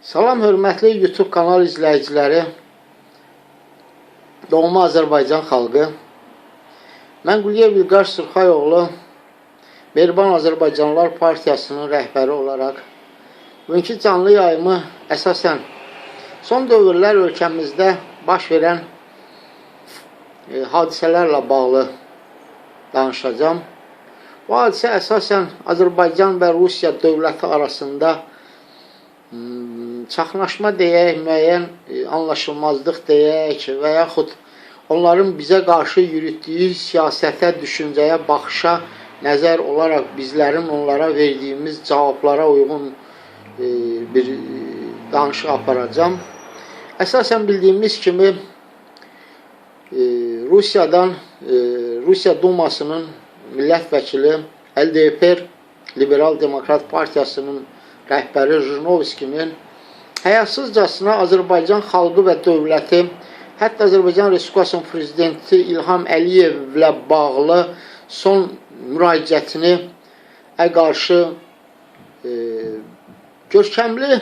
Salam hörmətli YouTube kanal izləyiciləri. Doğma Azərbaycan xalqı. Mən Quliyev İlqar Sırxayoğlu Mehriban Azərbaycanlılar Partiyasının rəhbəri olaraq bugünkü canlı yayımı əsasən son dövrlər ölkəmizdə baş verən e, hadisələrlə bağlı danışacağım. Bu hadisə əsasən Azərbaycan və Rusiya dövləti arasında Hmm, çaxnaşma deyək, müəyyən e, anlaşılmazlıq deyək və yaxud onların bizə qarşı yürütdüyü siyasətə, düşüncəyə, baxışa nəzər olaraq bizlərin onlara verdiyimiz cavablara uyğun e, bir e, danışıq aparacağam. Əsasən bildiyimiz kimi Rusiyadan Rusiya Dumasının millət vəkili LDP Liberal Demokrat Partiyasının rəhbəri Jirnovskinin həyasızcasına Azərbaycan xalqı və dövləti, hətta Azərbaycan Respublikasının prezidenti İlham Əliyevlə bağlı son müraciətini qarşı e, görkəmli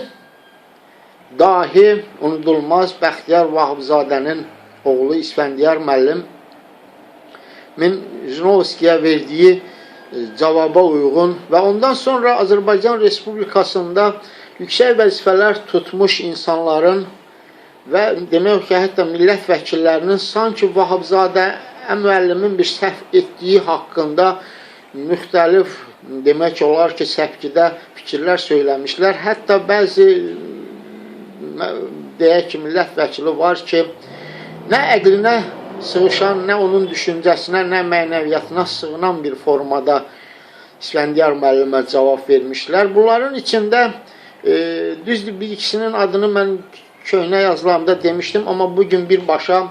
dahi, unudulmaz Bəxtiyar Vahabzadənin oğlu İsfəndiyar müəllim min Jirnovskiyə verdiyi cavaba uyğun və ondan sonra Azərbaycan Respublikasında yüksək vəzifələr tutmuş insanların və demək ki, hətta millət vəkillərinin sanki Vahabzadə müəllimin bir səhv etdiyi haqqında müxtəlif demək olar ki, səpkidə fikirlər söyləmişlər. Hətta bəzi deyək ki, millət vəkili var ki, nə əqlinə sığışan, nə onun düşüncəsinə, nə mənəviyyatına sığınan bir formada İsfəndiyar müəllimə cavab vermişlər. Bunların içində e, düzdür bir ikisinin adını mən köhnə yazılarımda demişdim, amma bu gün birbaşa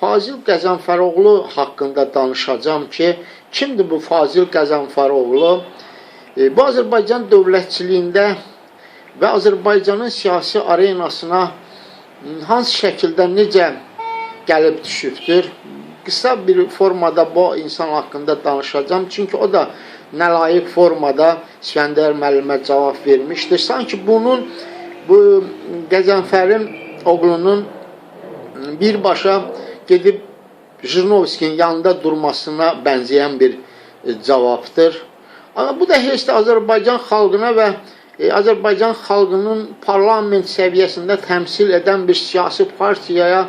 Fazil Qəzənfəroğlu haqqında danışacağam ki, kimdir bu Fazil Qəzənfəroğlu? E, bu Azərbaycan dövlətçiliyində və Azərbaycanın siyasi arenasına hansı şəkildə necə gəlib düşübdür. Qısa bir formada bu insan haqqında danışacağam. Çünki o da nəlayiq formada İskəndər müəllimə cavab vermişdir. Sanki bunun bu Qəzənfərin oğlunun birbaşa gedib Jirnovskinin yanında durmasına bənzəyən bir cavabdır. Amma bu da heç də Azərbaycan xalqına və e, Azərbaycan xalqının parlament səviyyəsində təmsil edən bir siyasi partiyaya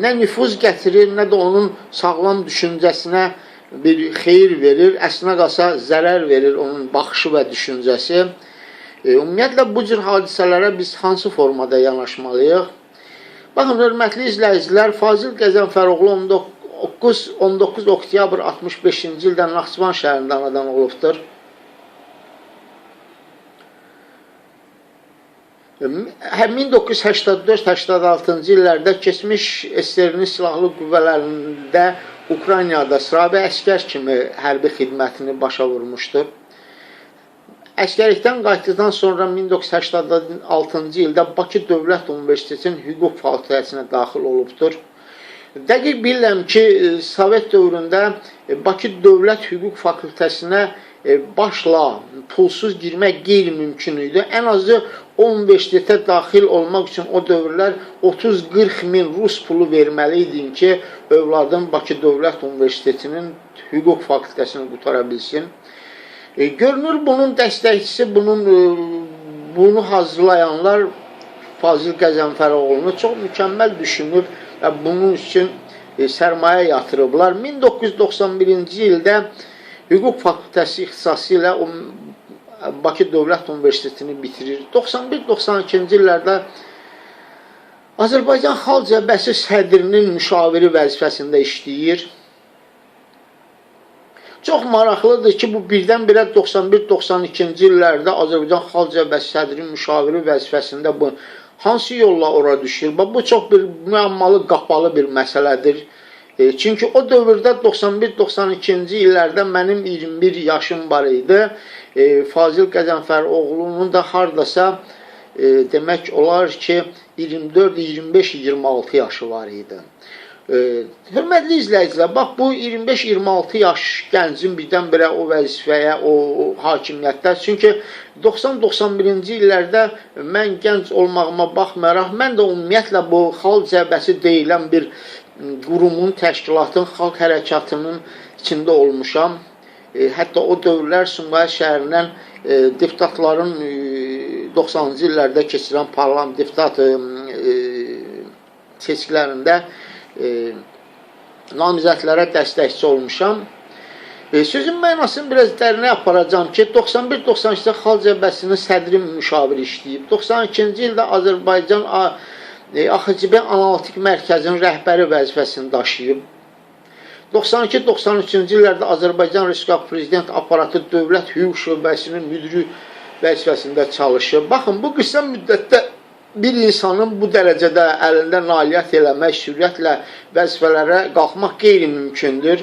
nə nüfuz gətirir, nə də onun sağlam düşüncəsinə bir xeyir verir, əslinə qalsa zərər verir onun baxışı və düşüncəsi. E, ümumiyyətlə bu cür hadisələrə biz hansı formada yanaşmalıyıq? Baxın, hörmətli izləyicilər, Fazil Qəzənfəroğlu 19, 19 oktyabr 65-ci ildə Naxçıvan şəhərində anadan olubdur. Hə 1984-86-cı illərdə keçmiş SSR-nin silahlı qüvvələrində Ukraynada sıravi əskər kimi hərbi xidmətini başa vurmuşdur. Əskərlikdən qayıtdıqdan sonra 1986-cı ildə Bakı Dövlət Universitetinin hüquq fakültəsinə daxil olubdur. Dəqiq bilirəm ki, Sovet dövründə Bakı Dövlət Hüquq Fakültəsinə başla pulsuz girmək qeyri-mümkün idi. Ən azı o universitetə daxil olmaq üçün o dövrlər 30-40 min rus pulu verməli idin ki, övladın Bakı Dövlət Universitetinin hüquq fakültəsini qutara bilsin. E, görünür bunun dəstəkçisi, bunun e, bunu hazırlayanlar Fazil Qəzənfəroğlunu çox mükəmməl düşünüb və bunun üçün e, sərmayə yatırıblar. 1991-ci ildə hüquq fakültəsi ixtisası ilə Bakı Dövlət Universitetini bitirir. 91-92-ci illərdə Azərbaycan Xalq Cəbhəsi sədrinin müşaviri vəzifəsində işləyir. Çox maraqlıdır ki, bu birdən-birə 91-92-ci illərdə Azərbaycan Xalq Cəbhəsi sədrinin müşaviri vəzifəsində bu hansı yolla ora düşür? Bu çox bir müəmmalı, qapalı bir məsələdir. E, çünki o dövrdə 91-92-ci illərdə mənim 21 yaşım var idi. E, Fazil Qəzənfər oğlunun da hardasa e, demək olar ki 24, 25, 26 yaşı var idi. E, hörmətli izləyicilər, bax bu 25-26 yaş gəncin birdən-birə o vəzifəyə, o, o hakimiyyətdə. Çünki 90-91-ci illərdə mən gənc olmağıma baxmayaraq, mən də ümumiyyətlə bu xalq cəbhəsi deyilən bir qurumun, təşkilatın, xalq hərəkatının içində olmuşam. E, hətta o dövrlər Sumqayıt şəhərindən e, deputatların e, 90-cı illərdə keçirilən parlament deputat e, e, seçkilərində e, namizədlərə dəstəkçi olmuşam. E, sözün mənasını biraz dərinə aparacağam ki, 91-92-də Xalq Cəbhəsinin sədri müşavir işləyib. 92-ci ildə Azərbaycan A- e, AXCB Analitik Mərkəzinin rəhbəri vəzifəsini daşıyıb. 92-93-cü illərdə Azərbaycan Respublikası Prezident Aparatı Dövlət Hüquq Şöbəsinin müdiri vəzifəsində çalışıb. Baxın, bu qısa müddətdə bir insanın bu dərəcədə əlində nailiyyət eləmək, sürətlə vəzifələrə qalxmaq qeyri-mümkündür.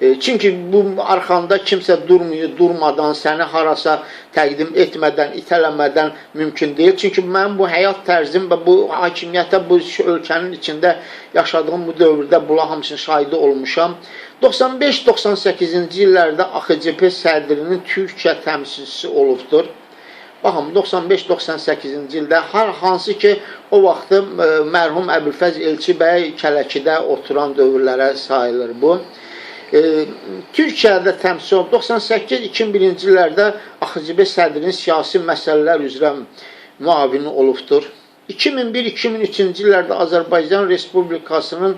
E, Çünki bu arxanda kimsə durmuyor, durmadan səni harasa təqdim etmədən, itələmədən mümkün deyil. Çünki mənim bu həyat tərzim və bu hakimiyyətə bu ölkənin içində yaşadığım bu dövrdə bunlar hamısının şahidi olmuşam. 95-98-ci illərdə AXCP sədrinin Türkiyə təmsilçisi olubdur. Baxın 95-98-ci ildə har hansı ki o vaxtı e, mərhum Əbülfəz Elçi bəy Kələkidə oturan dövrlərə sayılır bu. E, Türkiyədə təmsil olub 98-2001-ci illərdə AXCB sədrinin siyasi məsələlər üzrə müavini olubdur. 2001-2003-cü illərdə Azərbaycan Respublikasının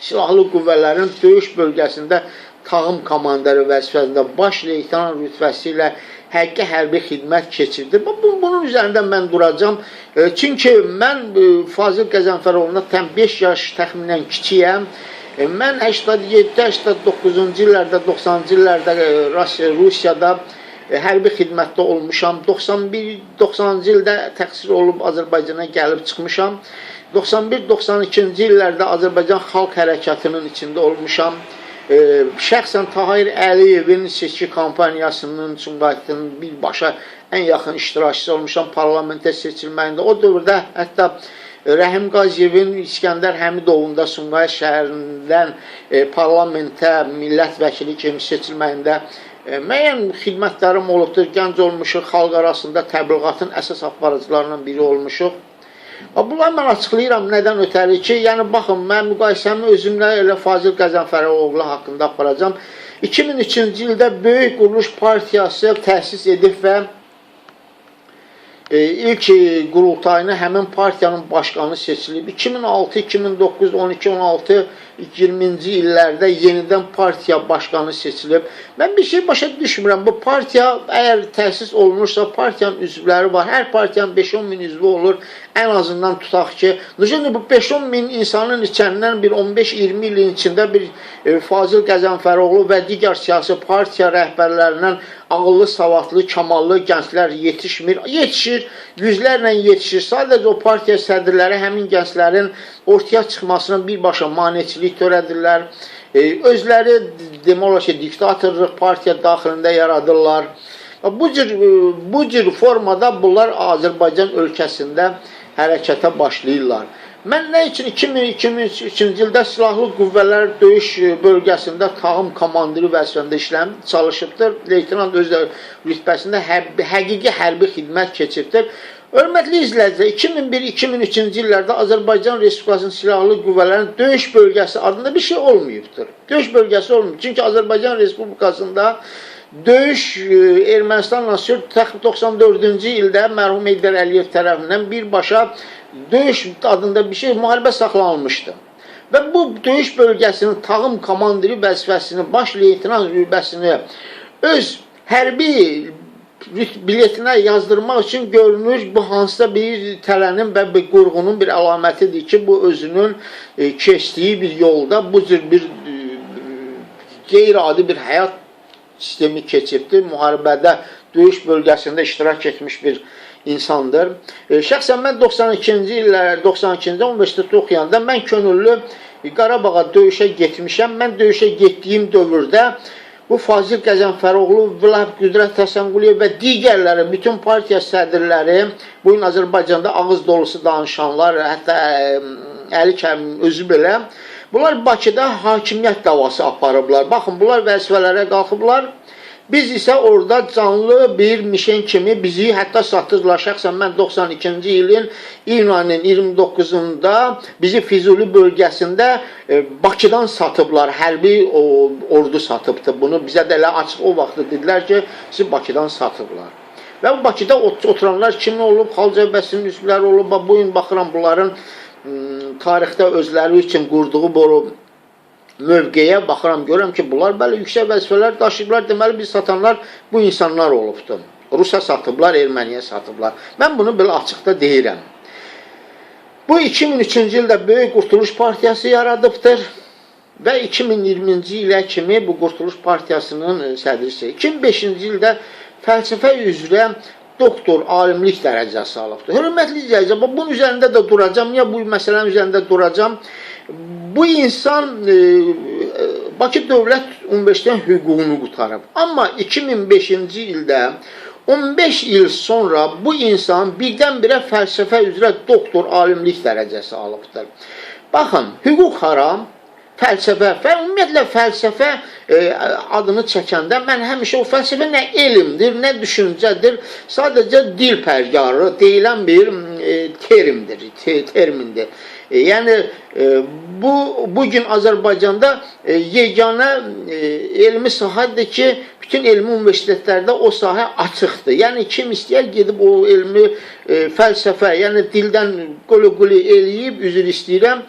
Silahlı Qüvvələrin döyüş bölgəsində tağım komandarı vəzifəsində baş leytenant rütbəsi ilə həqiqi hərbi xidmət keçirdi. Bu- bu- Bunun üzərində mən duracağam. E, Çünki mən e, Fazil Qəzənfərovuna təm 5 yaş təxminən kiçiyəm. E, Mən 87-89-cu illərdə, 90-cı illərdə e, Rusiya, Rusiyada e, hərbi xidmətdə olmuşam. 91-90-cı ildə təqsir olub Azərbaycana gəlib çıxmışam. 91-92-ci illərdə Azərbaycan Xalq Hərəkatının içində olmuşam. E, şəxsən Tahir Əliyevin seçki kampaniyasının Sumqayıtın birbaşa ən yaxın iştirakçısı olmuşam parlamentə seçilməyində. O dövrdə hətta Rəhim Qaziyevin İskəndər Həmidovun da Sumqayıt şəhərindən e, parlamentə millət vəkili kimi seçilməyində e, müəyyən xidmətlərim olubdur. Gənc olmuşuq, xalq arasında təbliğatın əsas aparıcılarından biri olmuşuq. Bunları mən açıqlayıram nədən ötəri ki, yəni baxın, mən müqayisəmi özümlə elə Fazil Qəzənfəroğlu haqqında aparacağam. 2003-cü ildə Böyük Quruluş Partiyası təsis edib və e, ilk e, qurultayına həmin partiyanın başqanı seçilib. 2006, 2009, 12, 16, 20-ci illərdə yenidən partiya başqanı seçilib. Mən bir şey başa düşmürəm. Bu partiya əgər təsis olunursa, partiyanın üzvləri var. Hər partiyanın 5-10 min üzvü olur. Ən azından tutaq ki, necə bu 5-10 min insanın içərindən bir 15-20 ilin içində bir e, Fazil Qəzənfəroğlu və digər siyasi partiya rəhbərlərindən ağıllı, savadlı, kamallı gənclər yetişmir. Yetişir, yüzlərlə yetişir. Sadəcə o partiya sədrləri həmin gənclərin ortaya çıxmasına birbaşa maneçilik törədirlər. E, özləri demək olar ki, diktatorluq partiya daxilində yaradırlar. Bu cür e, bu cür formada bunlar Azərbaycan ölkəsində hərəkətə başlayırlar. Mən nə üçün 2002-2003-cü ildə silahlı qüvvələr döyüş e, bölgəsində tağım komandiri vəzifəsində işləm çalışıbdır. Leytenant öz rütbəsində hə- həqiqi hərbi xidmət keçibdir. Hörmətli izləyicilər, 2001-2003-cü illərdə Azərbaycan Respublikasının silahlı qüvvələrinin döyüş bölgəsi adında bir şey olmayıbdır. Döyüş bölgəsi olmayıb. Çünki Azərbaycan Respublikasında döyüş e, Ermənistanla sülh təxmin 94-cü ildə mərhum Heydər Əliyev tərəfindən birbaşa döyüş adında bir şey müharibə saxlanılmışdı. Və bu döyüş bölgəsinin tağım komandiri vəzifəsini, baş leytenant rütbəsini öz hərbi biletinə yazdırmaq üçün görünür bu hansısa bir tələnin və bir qurğunun bir əlamətidir ki, bu özünün e, keçdiyi bir yolda bu cür bir e, qeyri-adi bir həyat sistemi keçibdir. Müharibədə döyüş bölgəsində iştirak etmiş bir insandır. E, şəxsən mən 92-ci illər 92-ci 15-də oxuyanda mən könüllü Qarabağa döyüşə getmişəm. Mən döyüşə getdiyim dövrdə bu Fazil Qəzənfəroğlu, Vahab Qüdrət Həsənquliyev və digərləri, bütün partiya sədrləri, bu gün Azərbaycanda ağız dolusu danışanlar, hətta Əli Kərim özü belə Bunlar Bakıda hakimiyyət davası aparıblar. Baxın, bunlar vəzifələrə qalxıblar. Biz isə orada canlı bir mişen kimi bizi hətta satırlar. Şəxsən mən 92-ci ilin iyun ayının 29-unda bizi Füzuli bölgəsində e, Bakıdan satıblar. Hərbi o, ordu satıbdı bunu. Bizə də elə açıq o vaxt dedilər ki, sizi Bakıdan satıblar. Və bu Bakıda ot- oturanlar kim olub? Xalq cəbhəsinin üzvləri olub. Bu gün baxıram bunların ım, tarixdə özləri üçün qurduğu bu mövqeyə baxıram, görürəm ki, bunlar bəli yüksək vəzifələr daşıyıblar. Deməli biz satanlar bu insanlar olubdu. Rusa satıblar, Erməniyə satıblar. Mən bunu belə açıqda deyirəm. Bu 2003-cü ildə Böyük Qurtuluş Partiyası yaradıbdır və 2020-ci ilə kimi bu Qurtuluş Partiyasının e, sədrisi. 2005-ci ildə fəlsəfə üzrə doktor, alimlik dərəcəsi alıbdır. Hörmətli izləyicilər, bunun üzərində də duracam. Niyə bu məsələnin üzərində duracam? Bu insan e, e, Bakı Dövlət Universitetinin hüququnu qutarıb. Amma 2005-ci ildə 15 il sonra bu insan birdən-birə fəlsəfə üzrə doktor, alimlik dərəcəsi alıbdır. Baxın, hüquq haram, fəlsəfə və ümumiyyətlə fəlsəfə e, adını çəkəndə mən həmişə o fəlsəfə nə elmdir, nə düşüncədir, sadəcə dil pərgarı deyilən bir e, terimdir, te, termindir. E, yəni e, bu bu gün Azərbaycanda e, yeganə e, elmi sahədir ki, bütün elmi universitetlərdə o sahə açıqdır. Yəni kim istəyər gedib o elmi e, fəlsəfə, yəni dildən qulu-qulu eləyib, üzr istəyirəm,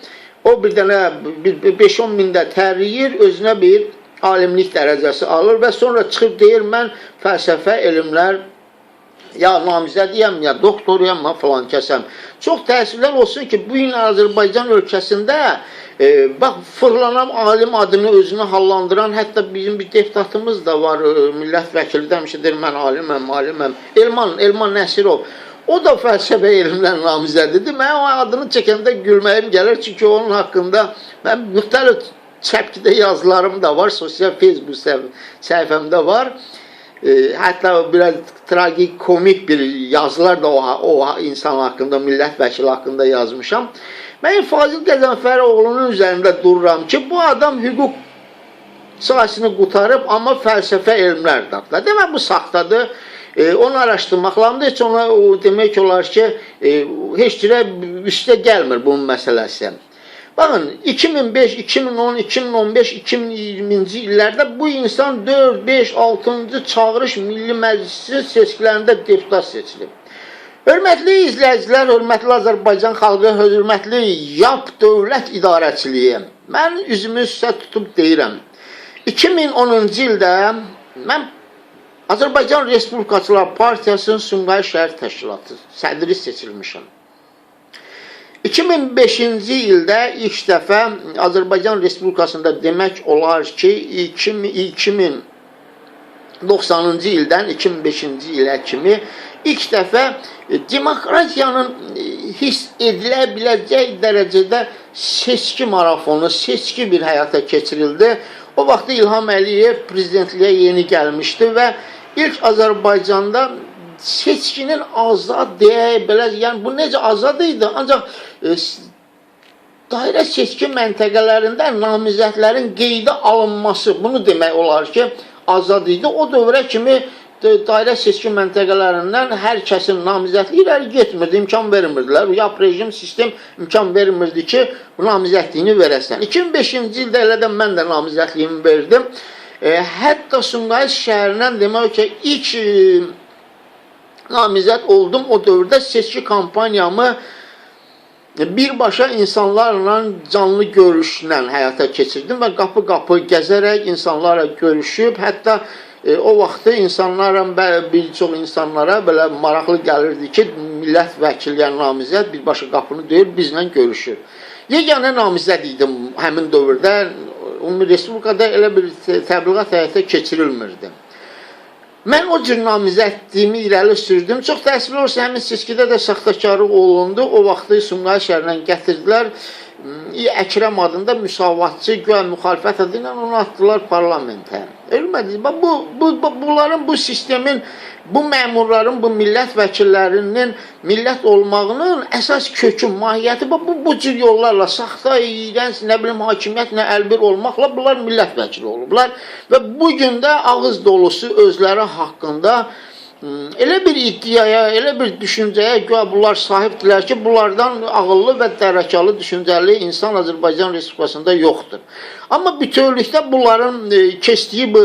o bir dənə 5-10 mində tərləyir, özünə bir alimlik dərəcəsi alır və sonra çıxıb deyir mən fəlsəfə elmlər ya namizədiyəm, ya doktoruyam, ya falan kəsəm. Çox təəssüflər olsun ki, bu gün Azərbaycan ölkəsində e, bax fırlanan alim adını özünü hallandıran, hətta bizim bir deputatımız da var, e, millət vəkili demişdir, mən aliməm, aliməm. Elman, Elman Nəsirov. O da fəlsəfə elmlər namizədidir. Mən o adını çəkəndə gülməyim gəlir, çünki onun haqqında mən müxtəlif çəpkidə yazılarım da var, sosial Facebook səhv səhifəmdə var. E, hətta biraz tragik, komik bir yazılar da o, o insan haqqında, millət vəkili haqqında yazmışam. Mən Fazil Qəzənfəroğlunun üzərində dururam ki, bu adam hüquq sahəsini qutarıb, amma fəlsəfə elmlər dadlar. Demək bu saxtadır. E, onu araşdırmaq lazımdır. Heç ona o, demək olar ki, e, heç cürə üstə gəlmir bunun məsələsi. Baxın 2005, 2010, 2015, 2020-ci illərdə bu insan 4, 5, 6-cı çağırış Milli Məclisin seçkilərində deputat seçilib. Hörmətli izləyicilər, hörmətli Azərbaycan xalqı, hörmətli YAP dövlət idarəçiliyi. Mən üzümü sizə tutub deyirəm. 2010-cu ildə mən Azərbaycan Respublikaçılar Partiyasının Sumqayıt şəhər təşkilatı sədri seçilmişəm. 2005-ci ildə ilk dəfə Azərbaycan Respublikasında demək olar ki, 2000 2090-cı ildən 2005-ci ilə kimi ilk dəfə demokratiyanın hiss edilə biləcək dərəcədə seçki marafonu, seçki bir həyata keçirildi. O vaxt İlham Əliyev prezidentliyə yeni gəlmişdi və ilk Azərbaycanda seçkinin azad deyə belə, yəni bu necə azad idi? Ancaq e, dairə seçki məntəqələrində namizədlərin qeydə alınması, bunu demək olar ki, azad idi. O dövrə kimi dairə seçki məntəqələrindən hər kəsin namizədliyi irəli getmirdi, imkan vermirdilər. Ya rejim sistem imkan vermirdi ki, namizədliyini verəsən. 2005-ci ildə elə də mən də namizədliyimi verdim. E, hətta Sumqayıt şəhərindən demək ki, ilk e, namizəd oldum. O dövrdə seçki kampaniyamı birbaşa insanlarla canlı görüşlə həyata keçirdim və qapı-qapı gəzərək insanlarla görüşüb, hətta e, o vaxtı insanlara, bir çox insanlara belə maraqlı gəlirdi ki, millət vəkili, yəni namizəd birbaşa qapını döyür, bizlə görüşür. Yeganə namizəd idim həmin dövrdə. Ümumi Respublikada elə bir təbliğat həyata keçirilmirdi. Mən o cür namizədliyimi irəli sürdüm. Çox təəssüflər olsa həmin seçkidə də saxtakarlıq olundu. O vaxtı Sumqayıt şəhərindən gətirdilər. Əkrəm adında müsavatçı güya müxalifət adı ilə onu atdılar parlamentə. Ölmədiniz. Bax, Bu, bu, bu, bunların bu sistemin, bu məmurların, bu millət vəkillərinin millət olmağının əsas kökü, mahiyyəti bu, bu cür yollarla, saxta, iyrənc, nə bilim, hakimiyyətlə əlbir olmaqla bunlar millət vəkili olublar. Və bu gün də ağız dolusu özləri haqqında Elə bir iddiaya, elə bir düşüncəyə güya bunlar sahibdirlər ki, bunlardan ağıllı və dərəkalı düşüncəli insan Azərbaycan Respublikasında yoxdur. Amma bütövlükdə bunların e, keçdiyi bu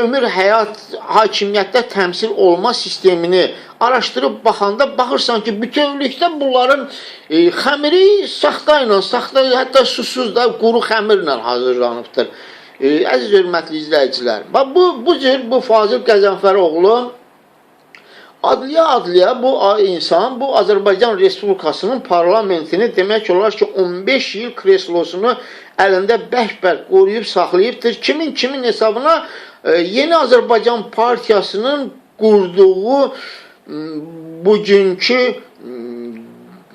ömür həyat hakimiyyətdə təmsil olma sistemini araşdırıb baxanda baxırsan ki, bütövlükdə bunların e, xəmiri saxta ilə, saxta hətta susuz da quru xəmirlə hazırlanıbdır. E, əziz hörmətli izləyicilər, bu bu cür bu Fazil Qəzənfəroğlu Adliyə adliyə bu insan bu Azərbaycan Respublikasının parlamentini demək olar ki 15 il kreslosunu əlində bərk-bərk qoruyub saxlayıbdır. Kimin kimin hesabına e, Yeni Azərbaycan Partiyasının qurduğu bugünkü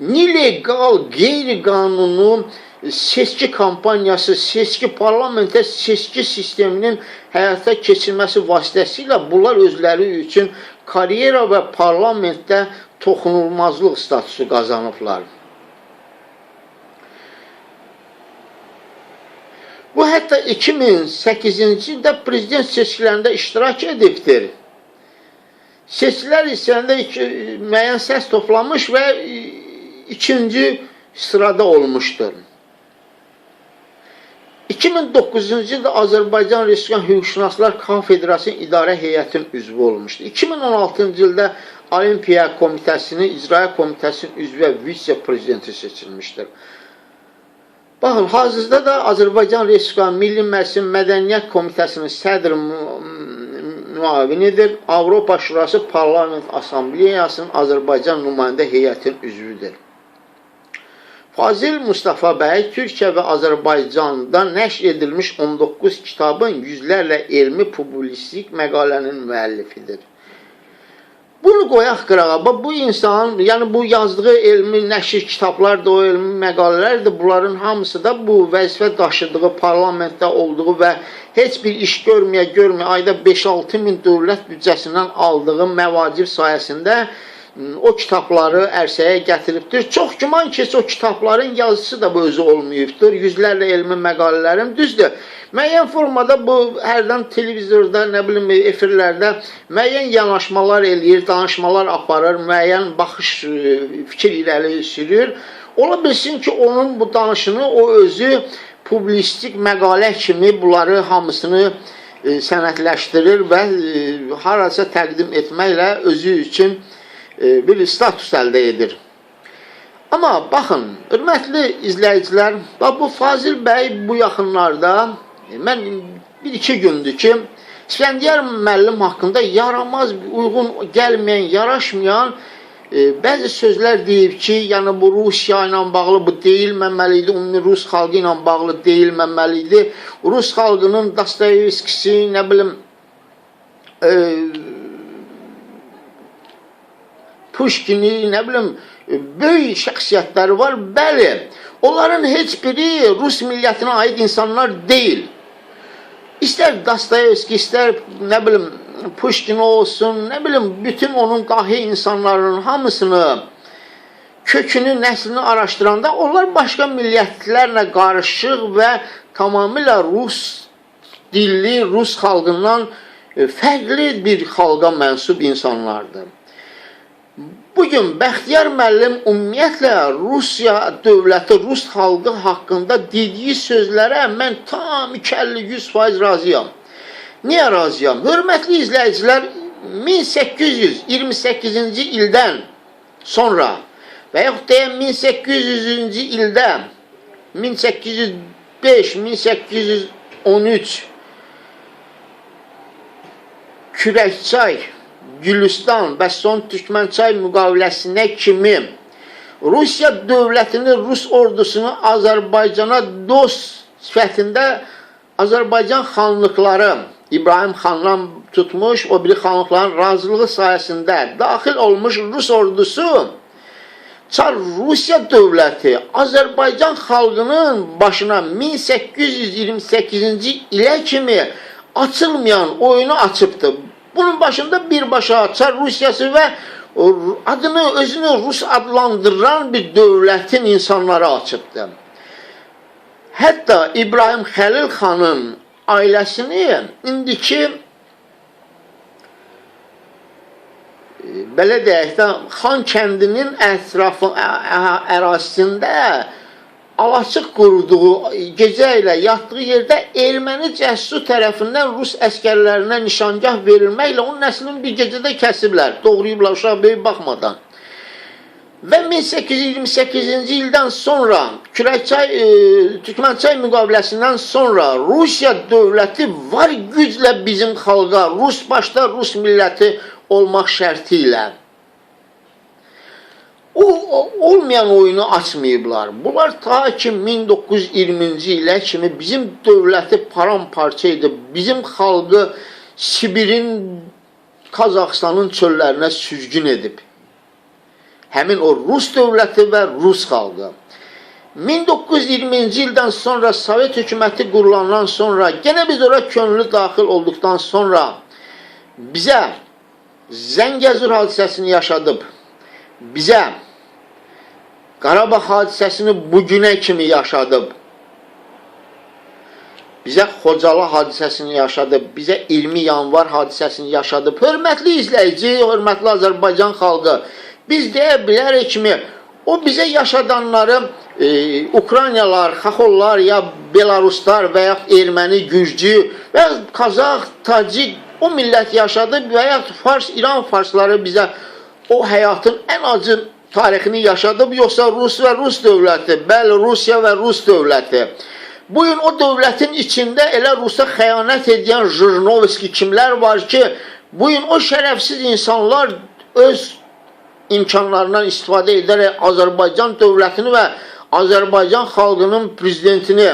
illegal, qeyri-qanuni seçki kampaniyası, seçki parlamentə seçki sisteminin həyata keçirilməsi vasitəsilə bunlar özləri üçün karyera və parlamentdə toxunulmazlıq statusu qazanıblar. Bu hətta 2008-ci ildə prezident seçkilərində iştirak edibdir. Seçkilər hissəsində müəyyən səs toplamış və ikinci sırada olmuşdur. 2009-cu ildə Azərbaycan Respublikan Hüquqşünaslar Konfederasiyası İdarə Heyətinin üzvü olmuşdu. 2016-cı ildə Olimpiya Komitəsinin İcra Komitəsinin üzvü və vitse-prezidenti seçilmişdir. Baxın, hazırda da Azərbaycan Respublikan Milli Məclisin Mədəniyyət Komitəsinin sədr müavinidir. Avropa Şurası Parlament Assambleyasının Azərbaycan nümayəndə heyətinin üzvüdür. Fazil Mustafa bəy Türkiyə və Azərbaycanda nəşr edilmiş 19 kitabın yüzlərlə elmi publistik məqalənin müəllifidir. Bunu qoyaq qırağa. Bu insan, yəni bu yazdığı elmi nəşr kitablar da, o elmi məqalələr də bunların hamısı da bu vəzifə daşıdığı parlamentdə olduğu və heç bir iş görməyə görməyə ayda 5-6 min dövlət büdcəsindən aldığı məvacib sayəsində o kitabları ərsəyə gətiribdir. Çox güman ki, o kitabların yazısı da bu özü olmayıbdır. Yüzlərlə elmi məqalələrin düzdür. Müəyyən formada bu hərdən televizorda, nə bilim, efirlərdə müəyyən yanaşmalar eləyir, danışmalar aparır, müəyyən baxış, e, fikir irəli sürür. Ola bilsin ki, onun bu danışını o özü publistik məqalə kimi bunları hamısını e, sənədləşdirir və e, harasa təqdim etməklə özü üçün bir status əldə edir. Amma baxın, hörmətli izləyicilər, bu Fazil bəy bu yaxınlarda e, mən bir-iki gündür ki, İsfəndiyar müəllim haqqında yaramaz, uyğun gəlməyən, yaraşmayan e, bəzi sözlər deyib ki, yəni bu Rusiya ilə bağlı bu deyilməməli idi, ümumi Rus xalqı ilə bağlı deyilməməli idi. Rus xalqının Dostoyevskisi, nə bilim, e, Puşkini, nə bilim, böyük şəxsiyyətləri var. Bəli, onların heç biri Rus millətinə aid insanlar deyil. İstər Dostoyevski, istər nə bilim Puşkin olsun, nə bilim bütün onun dahi insanların hamısını kökünü, nəslini araşdıranda onlar başqa millətlərlə qarışıq və tamamilə Rus dilli, Rus xalqından e, fərqli bir xalqa mənsub insanlardır. Bugün Bəxtiyar müəllim ümumiyyətlə Rusiya dövləti, Rus xalqı haqqında dediyi sözlərə mən tam 250-100% razıyam. Niyə razıyam? Hörmətli izləyicilər, 1828-ci ildən sonra və yaxud deyək 1800-cü ildə 1805, 1813 Kürəkçay Gülüstan və son Türkmənçay müqaviləsinə kimi Rusiya dövlətini, Rus ordusunu Azərbaycana dost sifətində Azərbaycan xanlıqları İbrahim xandan tutmuş, o biri xanlıqların razılığı sayəsində daxil olmuş Rus ordusu Çar Rusiya dövləti Azərbaycan xalqının başına 1828-ci ilə kimi açılmayan oyunu açıbdı. Bunun başında birbaşa Çar Rusiyası o adını özünü Rus adlandıran bir dövlətin insanları açıbdı. Hətta İbrahim Xəlil xanın ailəsini indiki e, belə deyək də Xan kəndinin ətrafı ərazisində alaçıq qurduğu gecə ilə yatdığı yerdə erməni cəssus tərəfindən Rus əskərlərinə nişangah verilməklə onun nəslini bir gecədə kəsiblər. Doğrayıblar uşaq böyük baxmadan. Və 1828-ci ildən sonra Kürəkçay e, Türkmənçay müqaviləsindən sonra Rusiya dövləti var güclə bizim xalqa, Rus başda Rus milləti olmaq şərti ilə o, olmayan oyunu açmayıblar. Bunlar ta ki 1920-ci ilə kimi bizim dövləti paramparça edib, bizim xalqı Sibirin, Qazaxstanın çöllərinə süzgün edib. Həmin o Rus dövləti və Rus xalqı. 1920-ci ildən sonra Sovet hökuməti qurulandan sonra, gene biz ora könüllü daxil olduqdan sonra bizə Zəngəzur hadisəsini yaşadıb, bizə Qarabağ hadisəsini bugünə kimi yaşadıb, bizə Xocalı hadisəsini yaşadıb, bizə 20 yanvar hadisəsini yaşadıb. Hörmətli izləyici, hörmətli Azərbaycan xalqı, biz deyə bilərik kimi o bizə yaşadanları e, Ukraynalar, Xaxollar ya Belaruslar və ya erməni, Gürcü və ya Qazax, Tacik o millət yaşadı və ya Fars, İran farsları bizə o həyatın ən acı tarixini yaşadıb, yoxsa Rus və Rus dövləti, bəli, Rusiya və Rus dövləti. Bu o dövlətin içində elə Rusa xəyanət edən Jırnovski kimlər var ki, bu o şərəfsiz insanlar öz imkanlarından istifadə edərək Azərbaycan dövlətini və Azərbaycan xalqının prezidentini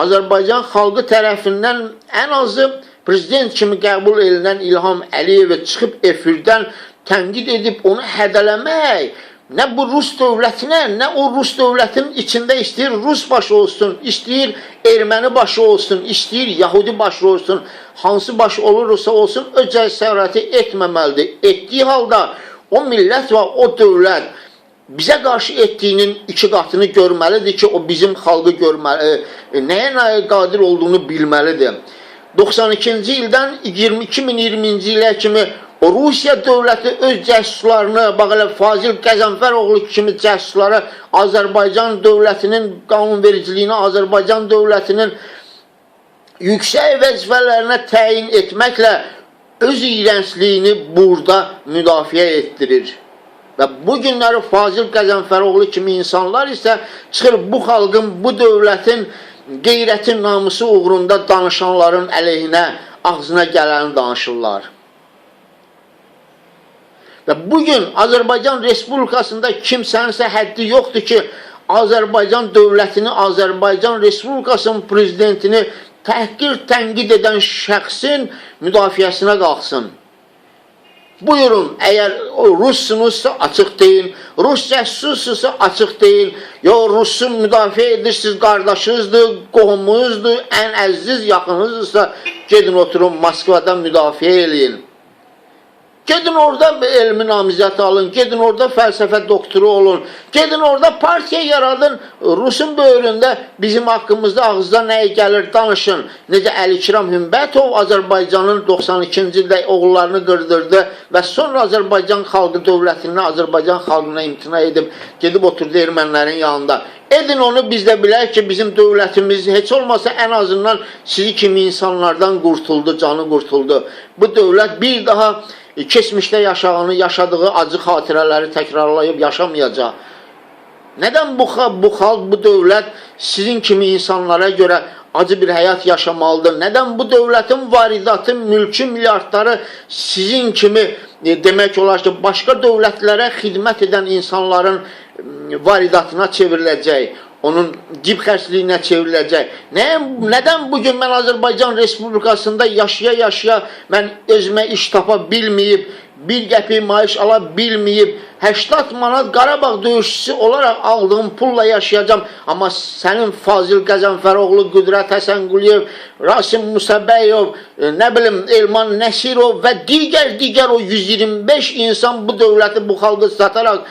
Azərbaycan xalqı tərəfindən ən azı prezident kimi qəbul edilən İlham Əliyevi çıxıb efirdən tənqid edib onu hədələmək nə bu Rus dövlətinə, nə o Rus dövlətin içində istəyir Rus başı olsun, istəyir erməni başı olsun, istəyir Yahudi başı olsun, hansı baş olursa olsun öz cəsarəti etməməlidir. Etdiyi halda o millət və o dövlət bizə qarşı etdiyinin iki qatını görməlidir ki, o bizim xalqı görməli, e, nəyə nəyə qadir olduğunu bilməlidir. 92-ci ildən 2020-ci ilə kimi Rusiya dövləti öz cəssuslarını, bax elə Fazil Qəzənfəroğlu kimi cəssusları Azərbaycan dövlətinin qanunvericiliyini, Azərbaycan dövlətinin yüksək vəzifələrinə təyin etməklə öz iyrəncliyini burada müdafiə etdirir. Və bu günləri Fazil Qəzənfəroğlu kimi insanlar isə çıxır bu xalqın, bu dövlətin qeyrətin namusu uğrunda danışanların əleyhinə ağzına gələni danışırlar. Və bu gün Azərbaycan Respublikasında kimsəninsə həddi yoxdur ki, Azərbaycan dövlətini, Azərbaycan Respublikasının prezidentini təhqir, tənqid edən şəxsin müdafiəsinə qalxsın. Buyurun, əgər Russunuzsa açıq deyin, Rus cəssussunuzsa açıq deyin, yo Rusu müdafiə edirsiniz, qardaşınızdır, qohumunuzdur, ən əziz yaxınınızsa gedin oturun Moskvada müdafiə eləyin. Gedin orada elmi namizəti alın, gedin orada fəlsəfə doktoru olun, gedin orada partiya yaradın, Rusun böyründə bizim haqqımızda ağızda nəyə gəlir danışın. Necə Əlikiram Hümbətov Azərbaycanın 92-ci ildə oğullarını qırdırdı və sonra Azərbaycan xalqı dövlətindən Azərbaycan xalqına imtina edib gedib oturdu ermənilərin yanında. Edin onu biz də bilək ki, bizim dövlətimiz heç olmasa ən azından sizi kimi insanlardan qurtuldu, canı qurtuldu. Bu dövlət bir daha keçmişdə yaşağını, yaşadığı acı xatirələri təkrarlayıb yaşamayacaq. Nədən bu, bu xalq, bu dövlət sizin kimi insanlara görə acı bir həyat yaşamalıdır? Nədən bu dövlətin varidatı, mülkü, milyardları sizin kimi e, demək olar ki, başqa dövlətlərə xidmət edən insanların e, varidatına çevriləcək? Onun cib xərcliyinə çevriləcək. Nəyə, nədən bu gün mən Azərbaycan Respublikasında yaşaya-yaşaya mən özümə iş tapa bilməyib, bir qəpik maaş ala bilməyib 80 manat Qarabağ döyüşçüsü olaraq aldığım pulla yaşayacağam. Amma sənin Fazil Qəzənfəroğlu, Qüdrət Həsənquliyev, Rasim Musabəyov, e, nə bilim Elman Nəsirov və digər digər o 125 insan bu dövləti, bu xalqı sataraq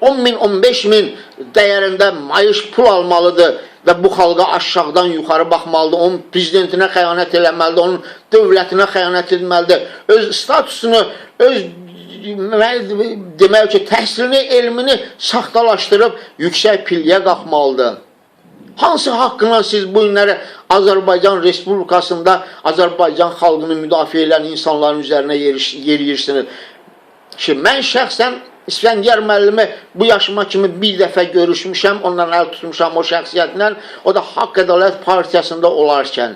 10 min, 15 min dəyərində mayış pul almalıdır və bu xalqa aşağıdan yuxarı baxmalıdır, onun prezidentinə xəyanət eləməlidir, onun dövlətinə xəyanət etməlidir, öz statusunu, öz demək ki, təhsilini, elmini saxtalaşdırıb yüksək pilliyə qalxmalıdır. Hansı haqqına siz bu günləri Azərbaycan Respublikasında Azərbaycan xalqını müdafiə edən insanların üzərinə yeriyirsiniz? ki, mən şəxsən İsfəndiyar müəllimi bu yaşıma kimi bir dəfə görüşmüşəm, ondan əl tutmuşam o şəxsiyyətlə, o da Haqq Ədalət Partiyasında olarkən.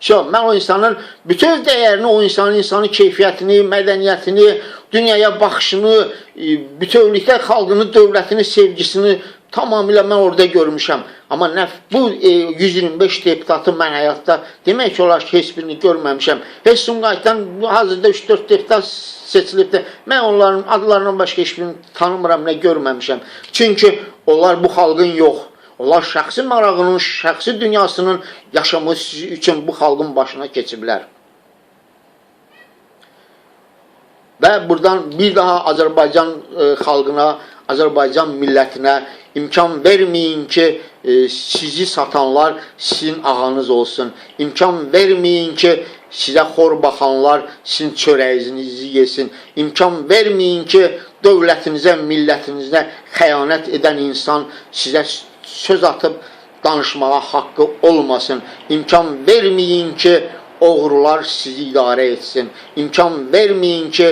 Şu, mən o insanın bütün dəyərini, o insanın insanın keyfiyyətini, mədəniyyətini, dünyaya baxışını, e, bütövlükdə xalqını, dövlətini, sevgisini tamamilə mən orada görmüşəm. Amma nə bu e, 125 deputatı mən həyatda demək ki, olar ki, heç birini görməmişəm. Heç Sumqayıtdan hazırda 3-4 deputat seçilibdir. Mən onların adlarından başqa heç birini tanımıram, nə görməmişəm. Çünki onlar bu xalqın yox. Onlar şəxsi marağının, şəxsi dünyasının yaşaması üçün bu xalqın başına keçiblər. Və buradan bir daha Azərbaycan e, xalqına, Azərbaycan millətinə imkan verməyin ki, e, sizi satanlar sizin ağanız olsun. İmkan verməyin ki, sizə xor baxanlar sizin çörəyinizi yesin. İmkan verməyin ki, dövlətinizə, millətinizə xəyanət edən insan sizə söz atıb danışmağa haqqı olmasın. İmkan verməyin ki, oğrular sizi idarə etsin. İmkan verməyin ki,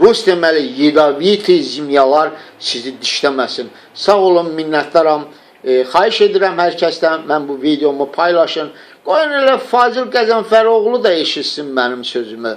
Rus deməli yedaviti zimyalar sizi dişləməsin. Sağ olun, minnətdaram. E, xahiş edirəm hər kəsdən mən bu videomu paylaşın. Qoyun elə Fazil Qəzənfəroğlu da eşitsin mənim sözümü.